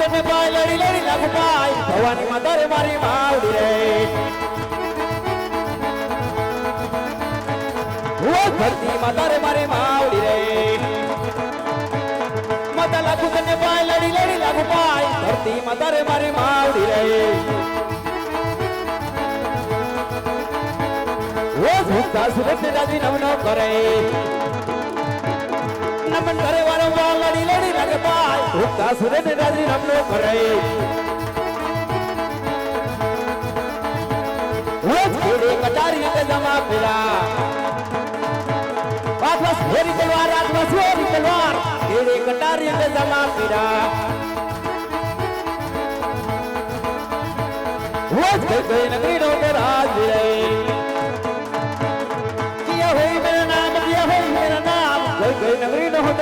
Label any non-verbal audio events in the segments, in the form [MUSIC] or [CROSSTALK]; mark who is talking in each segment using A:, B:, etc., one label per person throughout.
A: તને પાય લડી લડી, લાગુ પાય ભવાની માતા મારી માવડી રે ઓ ધરતી માતા રે મારી માવડી રે માતા લાગુ તને પાય લડી લડી, લાગુ પાય ધરતી માતા મારી માવડી રે ઓ ભૂખતા સુરત દાદી નમનો કરે. નમન કરે વારંવાર લડી પાય ભૂખતા સુરત દાદી નમનો કરે રોજ ખેડે કટારી કે જમા પેલા આઠવાસ ફેરી તલવાર આઠવાસ ફેરી. રોજ નો રાજ कोई नगरी न हो।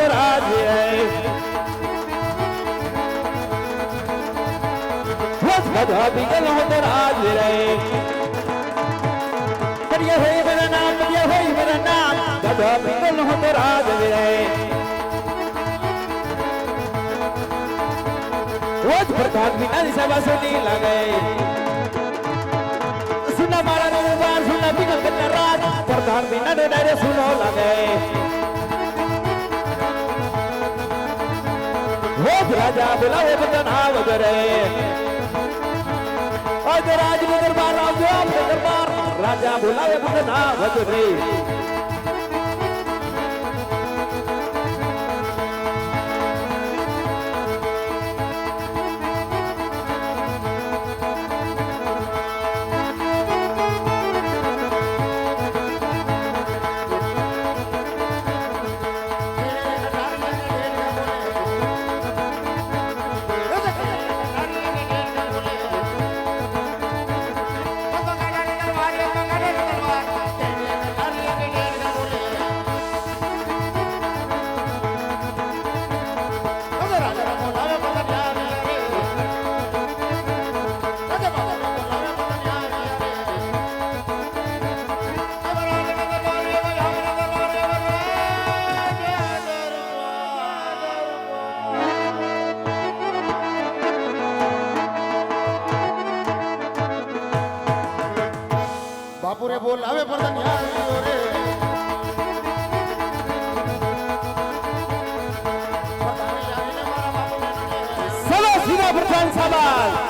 A: है बधा बिगल हो तेरा है। किया हुई मेरा नाम किया हुई मेरा नाम। बधा बिगल हो तेरा है। रोज प्रधान बिना सेवा सुनी लगे। सुना मारा दरबार, सुना बिगल के राज प्रधान बिना डरे सुनो लगे। રાજા બોલાવે બધાના વગરે અજ રાજનો દરબાર આવજો દરબાર. રાજા બોલાવે
B: બધાના વગરે ઠાકોરે બોલાવે પ્રધાન યારીઓ રે
A: સદા સીધા પ્રધાન
B: સાહેબ.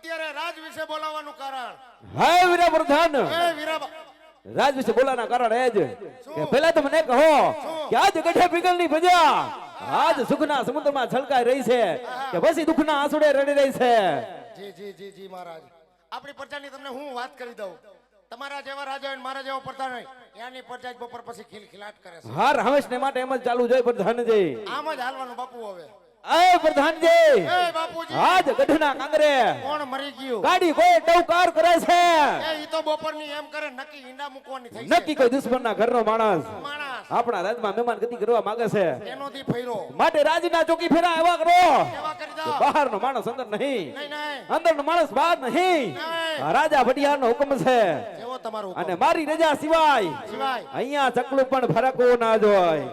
B: અત્યારે રાજ વિશે બોલાવવાનું કારણ.
A: હે વીરા પ્રધાન
B: હે વીરા
A: રાજ વિશે બોલાના કારણ એ જ કે પહેલા તો મને કહો કે આજ ગઢે પીગલની પ્રજા આજ સુખના સમુદ્રમાં છલકાઈ રહી છે કે પછી દુઃખના આંસુડે રડી રહી છે.
B: જી જી જી જી મહારાજ. આપણી પ્રજાની તમને હું વાત કરી દઉં. તમારા જેવા રાજા હોય ને મારા જેવો પ્રધાન હોય ત્યાંની પ્રજા બપોર પછી ખિલખિલાટ કરે છે.
A: હાર હંમેશને માટે એમ જ ચાલુ જોઈએ પ્રધાનજી.
B: આમ જ હાલવાનું બાપુ હવે.
A: એ પ્રધાનજી!
B: એ બાપુજી!
A: આજ ગઢના કાંગરે
B: કોણ મરી ગયું?
A: ગાડી કોઈ ટવકાર કરે છે?
B: એ ઈ તો બપોરની એમ કરે નકી ઈંડા મૂકવાની થઈ
A: નકી કોઈ દુશ્મનના ઘરનો માણસ.
B: માણસ.
A: આપણા રાજમાં મહેમાન ગતિ કરવા માંગે છે.
B: એનોથી ફેરો.
A: માટે રાજના ચોકી ફેરા એવા કરો.
B: એવા કરી દો.
A: બહારનો માણસ અંદર નહીં.
B: નહીં નહીં.
A: અંદરનો માણસ બહાર નહીં. રાજા ભટિયારનો હુકમ છે.
B: એવો તમારું
A: અને મારી રજા સિવાય
B: સિવાય.
A: અહીંયા ચકલું પણ ફરકવું ના જોય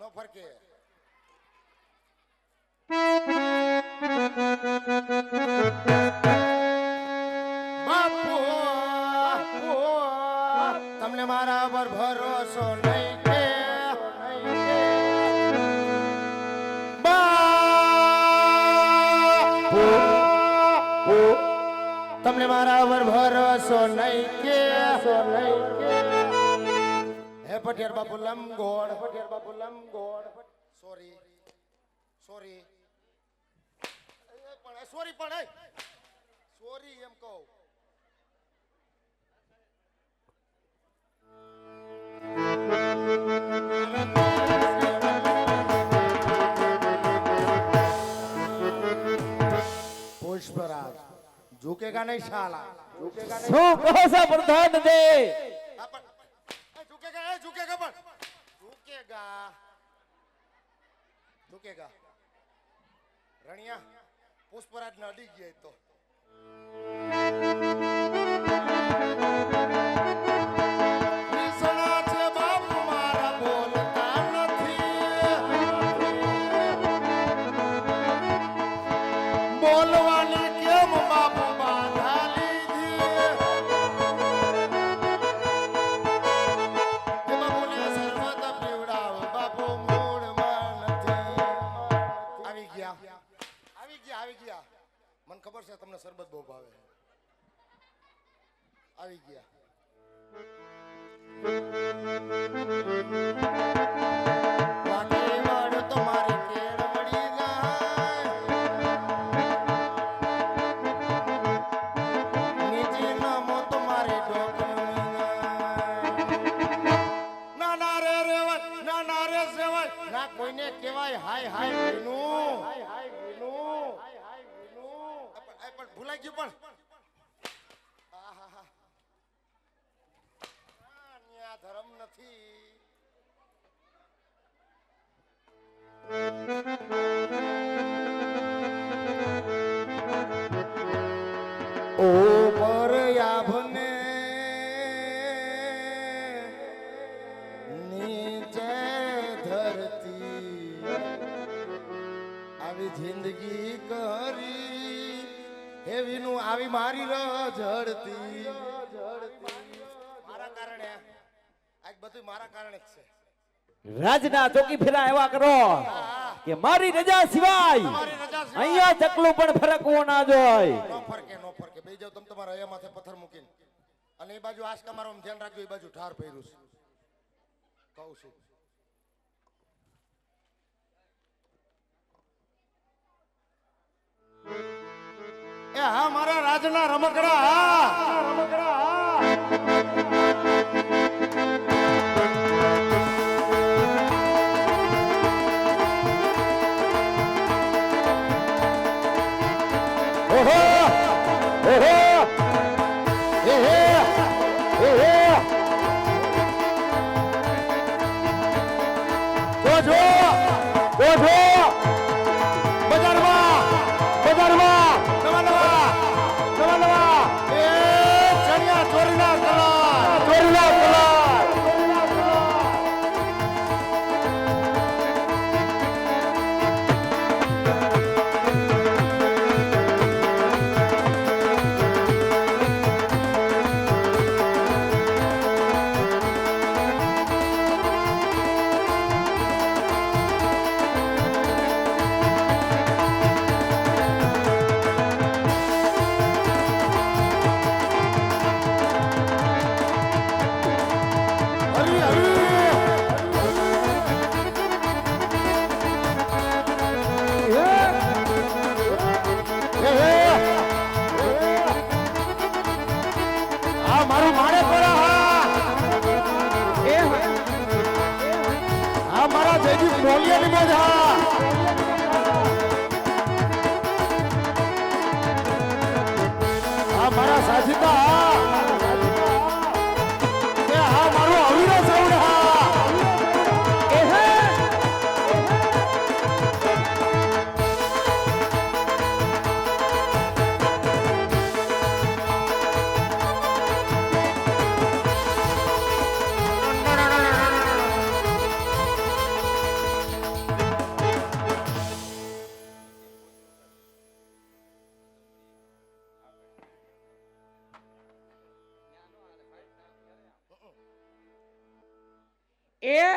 B: નો ફરકે બાપુ તમને મારા પર ભરોસો નહીં કે? તમને મારા પર ભરોસો નહીં કે? હે પટેર બાપુ, લંબગોળ પટેર બાપુ, લંબગોળ સોરી સોરી. સોરી પણ એ સોરી એમ કહું. પુષ્પરાજ ઝુકેગા નહીં શાલા ઝુકેગા નહીં
A: શું કહો પ્રધાન દે
B: આ પણ એ ઝુકેગા એ ઝુકેગા પણ ઝુકેગા ઝુકેગા રણિયા પુષ્પરાજ મને તમને શરબત બહુ ભાવે. આવી ગયા. Oh. બધું મારા કારણે જ છે.
A: રાજના ચોકી ફેરા એવા કરો કે મારી રજા સિવાય. અહીંયા ચકલું પણ ફરકવો ના જોય.
B: નો ફરકે નો ફરકે. બે જાવ તમે તમારા અહીંયા માથે પથ્થર મૂકીને. અને એ બાજુ આશકા મારો ધ્યાન રાખજો એ બાજુ ઠાર પહેર્યું છે. કહું છું. એ હા મારા રાજના રમકડા. હા રમકડા હા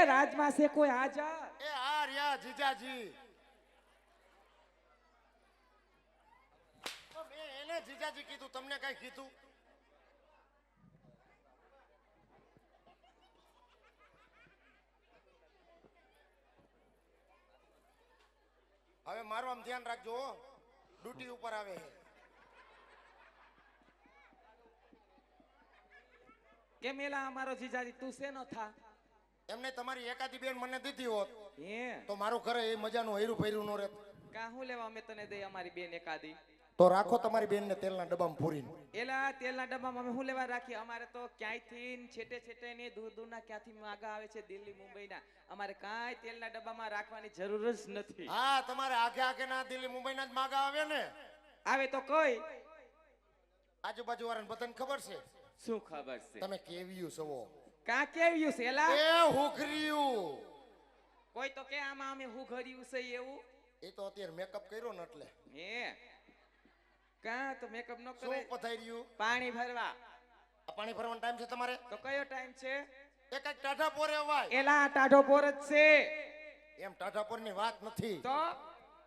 C: રાજમાં છે કોઈ હાજર?
B: એ આ રહ્યા જીજાજી. તો મેં એને જીજાજી કીધું તમને કઈ કીધું? હવે મારું આમ ધ્યાન રાખજો હો. ડ્યુટી ઉપર આવે
C: કેમ એલા અમારો જીજાજી તું શેનો થા?
B: એમને તમારી એકાદી બેન મને દીધી હોત તો મારું ઘરે એ મજાનું હૈરું ફૈરું નો રહેત.
C: કા હું લેવા અમે તને દઈ અમારી બેન એકાદી?
B: તો રાખો તમારી બેન ને તેલના ડબ્બામાં પૂરીને
C: એલા તેલના ડબ્બામાં અમે હું લેવા રાખીએ? અમારે તો ક્યાંયથી છેટે છેટે ને દૂર દૂરના ક્યાંથી માગા આવે છે દિલ્હી મુંબઈના. અમારે કાંઈ તેલના ડબ્બામાં રાખવાની જરૂર જ નથી.
B: હા તમારે આગે આગે ના દિલ્હી મુંબઈના જ માગા આવે ને?
C: આવે તો કઈ.
B: આજુબાજુ વાળાને બધાને ખબર છે?
C: શું ખબર છે?
B: તમે કેવીયું છો?
C: કા કેવ્યું છે એલા?
B: એ હુખરીયું
C: કોઈ તો કે આમાં અમે હું ઘર્યું છે એવું?
B: એ તો અત્યારે મેકઅપ કર્યો ને એટલે.
C: હે? કા તો મેકઅપ ન
B: શું
C: કરે?
B: પથાઈ રહ્યું
C: પાણી ભરવા.
B: પાણી ભરવાનો ટાઈમ છે તમારે?
C: તો કયો ટાઈમ છે?
B: એ કંઈક ટાઢા પોરે અવાય.
C: એલા ટાઢો પોર જ છે.
B: એમ ટાઢા પોરની વાત નથી.
C: તો?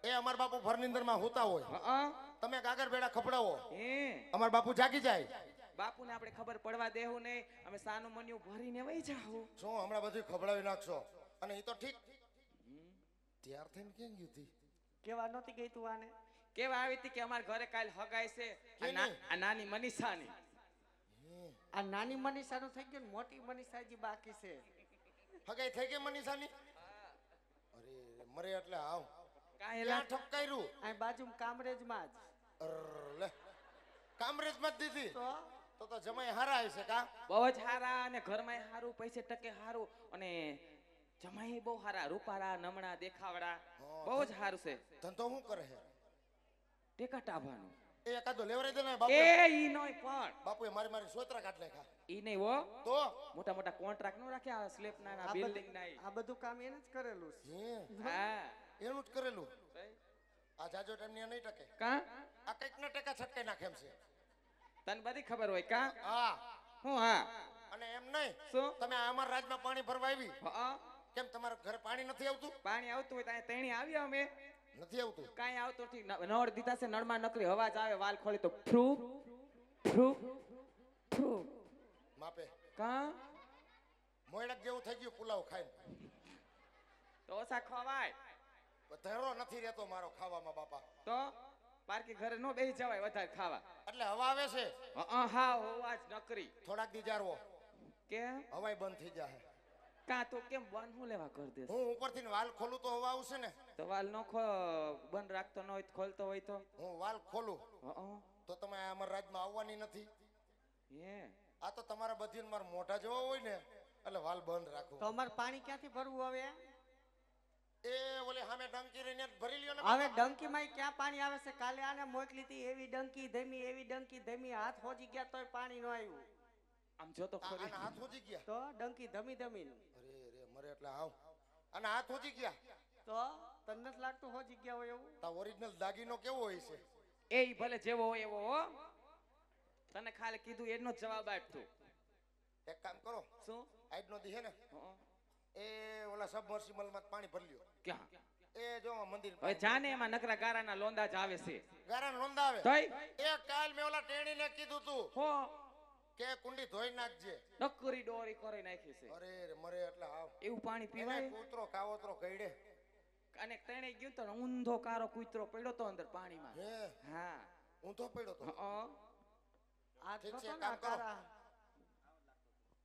B: એ અમાર બાપુ ફર્નિંદરમાં હોતા હોય.
C: હં?
B: તમે ગાગર બેડા ખપડાવો.
C: હે?
B: અમાર બાપુ જાગી જાય.
C: બાપુને આપણે ખબર પડવા દેવું નહીં અમે સાનું મન્યું ભરીને વહી જાવું
B: શું હમણાં બધું ખબડાવી નાખશો. અને એ તો ઠીક. ત્યાર થઈને કેમ ગયું હતી
D: કેવા નહોતી ગઈ તું આને?
C: કેવા આવી હતી કે અમારા ઘરે કાલ હગાય છે? આ? આ નાની મનીષાની.
D: આ નાની મનીષાનું થઈ ગયું ને મોટી મનીષાજી બાકી છે.
B: હગાઈ થઈ ગઈ મનીષાની? અરે મરે એટલે આવ.
C: કાંઈ
B: ઠપકાર્યું
D: બાજુ બાજુમાં કામરેજમાં જ.
B: લે. કામરેજમાં જ દીધી.
D: તો?
B: તો તો જમાઈ હારા છે કા?
C: બહુ જ હારા અને ઘરમાં હારું પૈસે ટકે હારું અને જમાઈ બહુ હારા રૂપારા નમણા દેખાવડા બહુ જ હારું છે.
B: ધંધો શું કરે છે
C: ટેકા ટાભાનું
B: એ એકાદો લેવરાઈ દે ને બાપુ
C: એ ઈ નોય પણ.
B: બાપુએ મારી મારી સોતરા કાઢ નાખ્યા.
C: ઈ નઈ હો.
B: તો?
C: મોટા મોટા કોન્ટ્રાક્ટ નો રાખ્યા સ્લેપ ના
D: ના
C: બિલ્ડિંગ ના
D: આ બધું કામ એને જ કરેલું છે.
B: હા? એનું જ કરેલું. આ જાજો ટાઈમની નહીં ટકે.
C: કા?
B: આ કંઈક ના ટેકા છટકાઈ નાખે એમ છે.
C: તને બધી ખબર હોય કા?
B: હા.
C: હું હા.
B: અને એમ નહીં
C: શું?
B: તમે અમાર રાજમાં પાણી ભરવા આવી.
C: હં?
B: કેમ તમારા ઘરે પાણી નથી આવતું?
C: પાણી આવતું હોય ત્યાં તેણી આવી અમે.
B: નથી આવતું?
C: કાંઈ આવતું નથી નળ દીધા છે નળમાં નકરી અવાજ આવે વાલ ખોલી તો ફ્રુ ફ્રુ ફ્રુ.
B: માપે.
C: કા?
B: મોયડક જેવું થઈ ગયું પુલાવ ખાઈને.
C: તો ઓછા ખવાય.
B: ધરો નથી રહેતો મારો ખાવામાં બાપા.
C: તો? પારકી ઘરે નો બેસી જવાય વધારે ખાવા.
B: એટલે હવા આવે છે?
C: હા હા જ નકરી.
B: થોડાક દી જારવો
C: કેમ?
B: હવાય બંધ થઈ જાય
C: કા તો કેમ બંધ હું લેવા કરી દે
B: હું ઉપરથી વાલ ખોલું તો હવા આવશે ને?
C: તો વાલ નો ખો બંધ રાખતો ન હોય તો ખોલતો હોય તો?
B: હું વાલ ખોલું.
C: હં,
B: તો તમે અમારા રાજમાં આવવાની નથી?
C: હે.
B: આ તો તમારા બધી મારા મોઢા જોવા હોય ને એટલે વાલ બંધ રાખો.
D: તો અમારે પાણી ક્યાંથી ભરવું હવે?
B: એ ઓલે સામે ડંકી રહીને ભરી લ્યો ને
D: હવે ડંકીમાં ક્યાં પાણી આવે છે? કાલે આને મોકલી હતી એવી ડંકી ધમી એવી ડંકી ધમી હાથ હોજી ગયા તોય પાણી ન આવ્યું.
C: આમ જો તો ખરી.
B: આના હાથ હોજી ગયા?
D: તો ડંકી ધમી ધમી
B: અરે રે મરે એટલે આવ. આના હાથ હોજી ગયા?
D: તો તને નથી લાગતું હોજી ગયા હોય એવું?
B: તા ઓરિજિનલ દાગીનો કેવો હોય છે?
C: એ ભલે જેવો હોય એવો હો. તને ખાલી કીધું એનો જ જવાબ આપતું
B: એક કામ કરો.
C: શું?
B: આજનો દી હે ને.
C: હં,
B: એ ઓલા સબમર્સિબલમાં પાણી ભરી લ્યો.
C: ક્યાં?
B: એ જો મંદિર
C: હવે જાને એમાં નકરા ગારાના લોંદા જ આવે છે.
B: ગારાના લોંદા આવે?
C: તોય?
B: એ કાલ મે ઓલા ટેણીને કીધું તું
C: હો.
B: કે કુંડી ધોઈ નાખજે.
C: નકરી ડોરી કરી નાખી છે.
B: અરે રે મરે એટલે આવ
C: એવું પાણી પીવાય?
B: કૂતરો કાવતરો કઈડે
C: અને તેણે ગયું તો ઊંધો કારો કૂતરો પડ્યો તો અંદર પાણીમાં.
B: હે?
C: હા.
B: ઊંધો પડ્યો તો?
C: હા
D: આ
B: ઠીક છે, કામ કરો.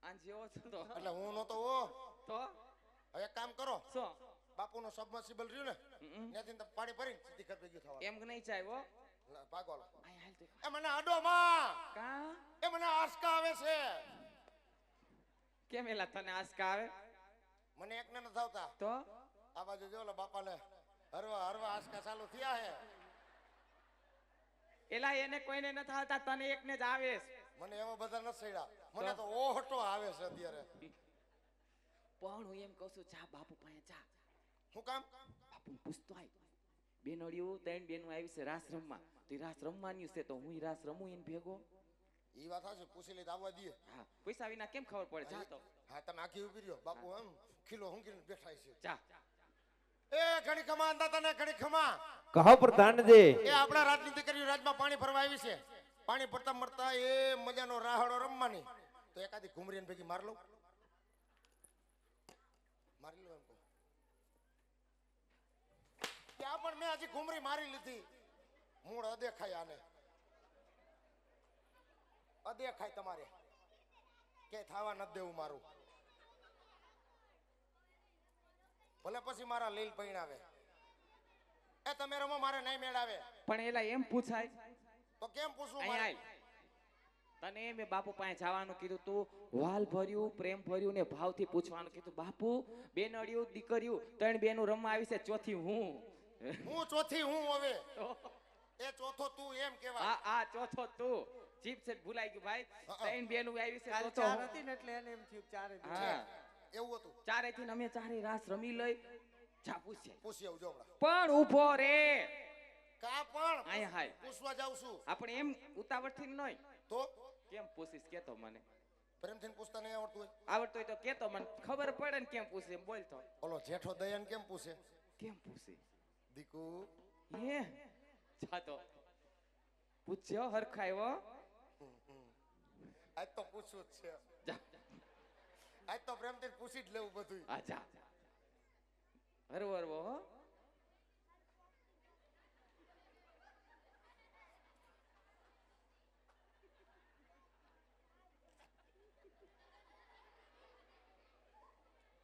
C: આ જેવો હતો
B: એટલે હું નતો ઓ
C: તો?
B: હવે કામ કરો.
C: શું?
B: બાપુનો સબમર્સિબલ રહ્યું ને. ત્યાંથી તમે પાણી ભરીને સીધી ઘર ભેગી થવા
C: એમ નહીં હાલ તું.
B: એ મને અડો માં
C: કા?
B: એ મને આસકા આવે છે.
C: કેમ એલા તને આસકા આવે?
B: મને એકને નથી આવતા.
C: તો?
B: આ બાજુ જો બાપા લે હરવા હરવા આસકા ચાલુ થયા હે.
C: એલા એને કોઈને નથી આવતા તને એકને જ આવે
B: મને એવા બધા નથી સડ્યા મને તો ઓહટો આવે છે અત્યારે. [LAUGHS]
C: પણ હું એમ કહું છું જા બાપુ પાસે જા.
B: શું કામ?
C: બાપુ પૂછતો આય બેનડિયું ત્રણ બેનું આવી છે રાસ રમવા. તો એ રાસ રમવાની છે તો હું એ રાસ રમું એને ભેગો?
B: એ વાત હશે પૂછી લઈ આવવા દઈએ.
C: હા પૈસા વિના કેમ ખબર પડે? જા તો.
B: હા તમે આખી ઊભી રહ્યો બાપુ એમ ખીલો હુંકીને બેઠા છે
C: જા.
B: એ ઘણી ખમા અંદા તને ઘણી ખમા.
A: કહો પ્રધાનજી
B: એ આપણા રાજની દીકરીઓ રાજમાં પાણી ભરવા આવી છે. પાણી ભરતા મરતા એ મજાનો રાહડો રમવાની. તો એકાદી ઘુમરીને ભેગી માર લઉં મારી લઉં એમ કહું ત્યાં પણ મેં હજી ઘુમરી મારી લીધી. મૂળ અદેખાય આને. અદેખાય તમારે. કે થવા ન દેવું મારું. ભલે પછી મારા લીલ પૈણાવે. એ તમે રમો મારે નહીં મેળાવે.
C: પણ એલા એમ પૂછાય.
B: તો કેમ પૂછવું મારે.
C: તને મેં બાપુ પાસે જવાનું કીધું તું વાલ ભર્યું પ્રેમ ભર્યું ને ભાવથી પૂછવાનું કીધું બાપુ બેનડિયું દીકરીયું ત્રણ બેનું રમવા આવી છે ચોથી હું?
B: હું ચોથી હું હવે. એ ચોથો તું એમ કેવા
C: આ આ ચોથો તું. જીપ છે ભૂલાઈ ગયું ભાઈ. ત્રણ બેનું આવી છે ચોથો.
D: ચાર હતી ને એટલે એને એમ થયું કે ચારે
C: હા.
B: એવું હતું.
C: ચારે થી અમે ચારે રાસ રમી લઈ જા પૂછે.
B: પૂછી આવજો
C: પણ ઊભો રે.
B: કા પણ?
C: આય હાય.
B: પૂછવા જાવ છું.
C: આપણે એમ ઉતાવળથી નહીં
B: તો?
C: કેમ પૂછીશ? કેતો મને.
B: પ્રેમથી પૂછતા નહીં આવડતું હોય.
C: આવડતું હોય તો કેતો મને. ખબર પડે ને કેમ પૂછે બોલ તો
B: ઓલો જેઠો દયાન કેમ પૂછે?
C: કેમ પૂછે?
B: દીકુ.
C: હે? જાતો પૂછ્યો હરખાયો?
B: આજ તો પૂછવું જ છે.
C: જા.
B: આજ તો પ્રેમથી પૂછી જ લેવું બધું
C: જા. હરવો હરવો હો.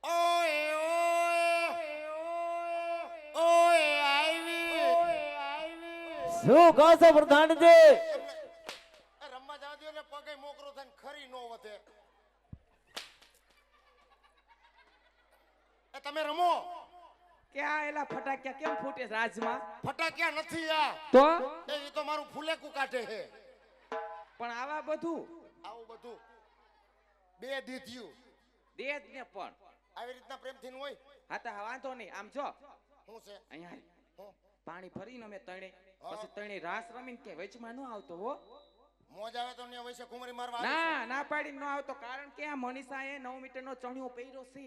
B: ઓય
A: શું કહો છો. પ્રધાનજી
B: રમવા જવા દો ને પગે મોકરો થઈને ખરી નો વધે. એ તમે રમો.
C: ક્યાં એલા ફટાક્યા કેમ ફૂટે છે રાજમાં?
B: ફટાક્યા નથી આ.
C: તો?
B: એ તો મારું ફૂલેકું કાઢે છે.
C: પણ આવા બધું?
B: આવું બધું. બે દીધ્યું
C: દે જ ને પણ.
B: આવી રીતના પ્રેમથી ન હોય?
C: હા તો વાંધો નહીં. આમ જો.
B: શું છે?
C: અહીંયા
B: હું.
C: પાણી ભરીને અમે તણે. પછી તણે રાસ રમીને કે વચમાં ન આવતો હો.
B: મોજ આવે તો ન્યા વૈસે કુંવરી મારવા
C: ના ના પાડી ન આવતો કારણ કે આ મનીષાએ નવ મીટરનો ચણિયો પહેર્યો છે.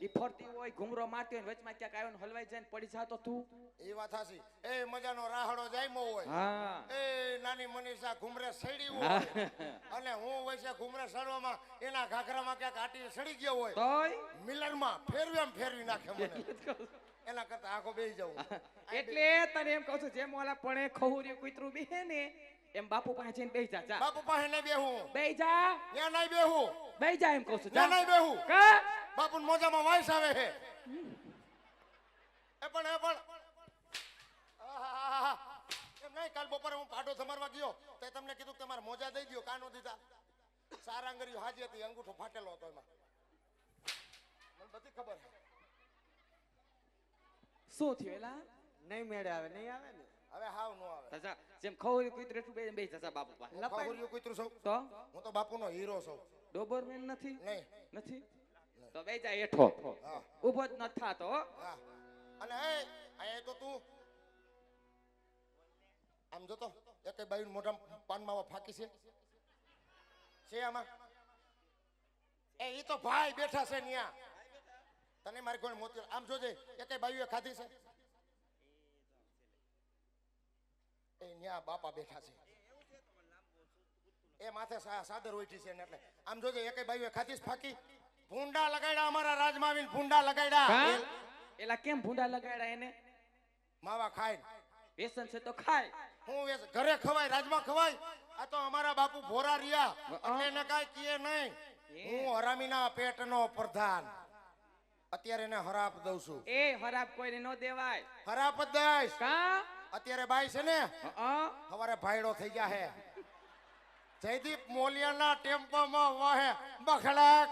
B: છે.
C: ફરતી હોય ઘુંઘરો મારતી હોય વચમાં ક્યાંક આવ્યો ને હલવાઈ જાય ને પડી જાતો તું.
B: એ વાત હાચી એ મજાનો રાહડો જાયમો હોય.
C: હા.
B: એ નાની મનીષા ઘુમરે સડી હોય. અને હું વૈસે ઘુમરે સડવામાં એના ઘાઘરામાં ક્યાંક આટી સડી ગયો હોય.
C: તોય?
B: મિલનમાં ફેરવી આમ ફેરવી નાખે મને. એના કરતા આખો બેસી જવું [LAUGHS]
C: એટલે તને એમ કહું છું જેમ ઓલા પણ ખહુરી કૂતરું બેહે ને એમ બાપુ પાસે જઈને બે જા જા.
B: બાપુ પાસે નહીં બેહું.
C: બે જા.
B: ત્યાં નહીં બેહું.
C: બે જા એમ કહું છું
B: ત્યાં નહીં બેહું.
C: કે?
B: બાપુ મોજામાં વાયસ આવે છે. એ પણ એ પણ. એમ નહીં કાલ બપોરે હું પાટો સમારવા ગયો તે તમને કીધું કે તમારે મોજા દઈ દો કાનો દીધા. સારા અંગરી હાજી હતી અંગૂઠો ફાટેલો હતો એમાં. મને બધી ખબર છે.
C: શું થયું એલા?
D: નહીં મેળે આવે નહીં આવે ને?
B: હવે હાવ નો આવે.
C: જા જા જેમ ખહુરિયું કૂતરું એટલું બે બે જા જા બાપુ પાસે.
B: ખબરિયું કૂતરું સૌ
C: તો?
B: હું તો બાપુનો હીરો છું.
C: ડોબરમેન નથી?
B: નહીં.
C: નથી? તો બે જા હેઠો.
B: ઊભો
C: ઊભો જ ન થાતો.
B: અને એ આ તો તું. આમ જોતો એક બાયું મોઢા પાનમાં ફાકી છે. છે આમાં? એ ઈ તો ભાઈ બેઠા છે ન્યા. મારી કોઈ મોતી આમ જોજે એક બાયુએ ખાધી છે? એ ન્યા બાપા બેઠા છે. એ માથે સાદર ઉઠી છે ને એટલે. આમ જોજે એક બાયુએ ખાધી ફાકી? ભૂંડા લગાડ્યા અમારા રાજમાં આવીને ભૂંડા લગાડ્યા.
C: એલા કેમ ભૂંડા લગાડ્યા એને?
B: માવા ખાય
C: વેસન છે તો ખાય.
B: હું વેસ- ઘરે ખવાય રાજમાં ખવાય? આ તો અમારા બાપુ ભોરા રહ્યા. એટલે ન કાય કીએ નહીં. હું હરામીના પેટનો પ્રધાન. અત્યારે એને હરાપ દઉં છું.
C: એ હરાપ કોઈને ન દેવાય.
B: હરાપ જ દઈશ.
C: કા?
B: અત્યારે બાઈ છે ને હવારે ભાઈડો થઈ ગયા હે. જયદીપ મોલિયાના ટેમ્પોમાં વાહે. બખડાક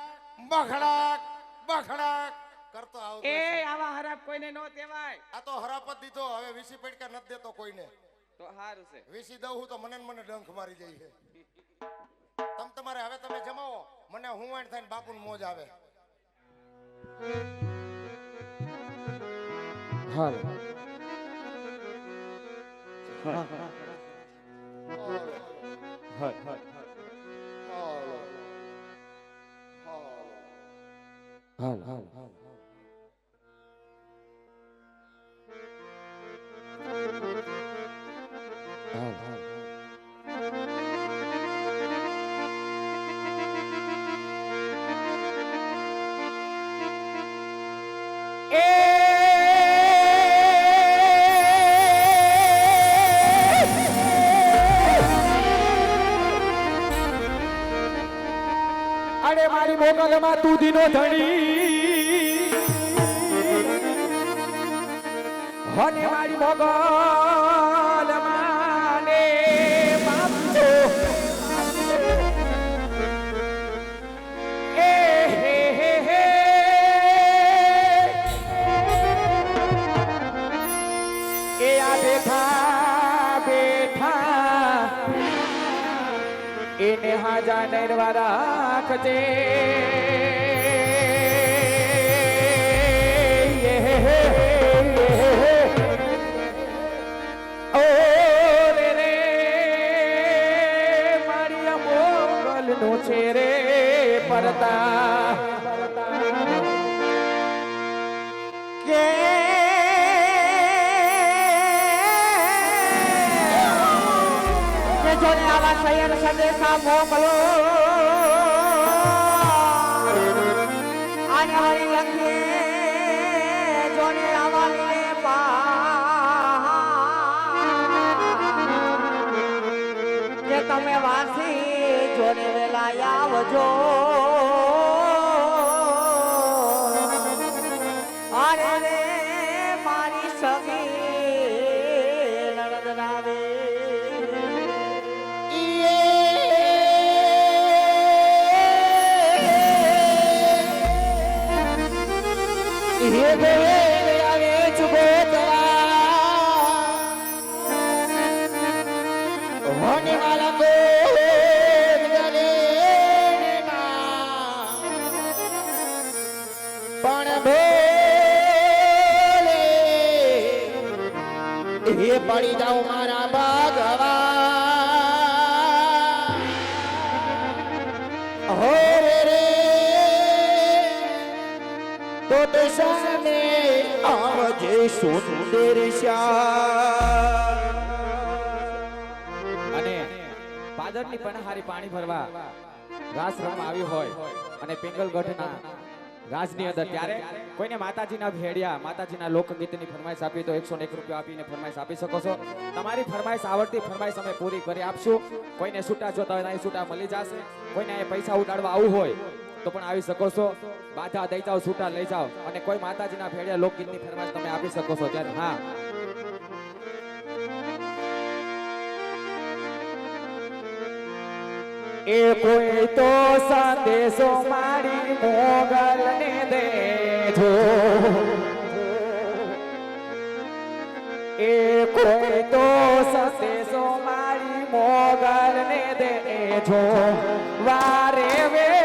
B: બખડાક બખડાક કરતો આવતો
C: એ આવા હરાપ કોઈને ન દેવાય.
B: આ તો હરાપ જ દીધો હવે વીસી પડકા ન દેતો કોઈને.
C: તો સારું છે.
B: વીસી દઉં હું તો મને મને ડંખ મારી જાય છે. તમ તમારે હવે તમે જમાવો. મને હું વાણ થઈને બાપુને મોજ આવે.
A: હાલ. હાલ. હાલ. હાલ.
C: આડે મારી મોગલમાં તું દીનો ધણી. હને મારી હે હે હે. એ આ બેઠા બેઠા. એને હાજા નરવા રાખજે છે રે પરતા
D: કે જોને આવા સૈયદ સંદેશા મોકલો. હરી લખીએ જોને આવા લીને પા તમે વાસી જોને વેલા આવજો.
C: હોને ગલે પણ ભોલે હે પડી જાઉં મારા ભાગવા. હો રે રે, તો સામે આવજે સુંદર શ્યામ પાદરની પનહારી પાણી ભરવા રમવા આવ્યું હોય અને પિંગલગઢના રાજની અંદર ત્યારે કોઈને માતાજીના ભેડિયા માતાજીના લોકગીતની ફરમાઈશ આપી તો એકસો એક રૂપિયા આપીને ફરમાઈશ આપી શકો છો. તમારી ફરમાઈશ આવડતી ફરમાઈશ અમે પૂરી કરી આપશું. કોઈને છૂટા જોતા હોય છૂટા મળી જશે. કોઈને અહીંયા પૈસા ઉડાડવા આવવું હોય તો પણ આવી શકો છો. બાધા દઈ જાઓ છૂટા લઈ જાઓ અને કોઈ માતાજીના ભેડિયા લોકગીતની ફરમાઈશ તમે આપી શકો છો ત્યારે, હા. એ કોઈ તો સંદેશો મારી ને દેજો. એ કોઈ તો સંદેશો મારી મોગલ ને દેજો. વારે વેલી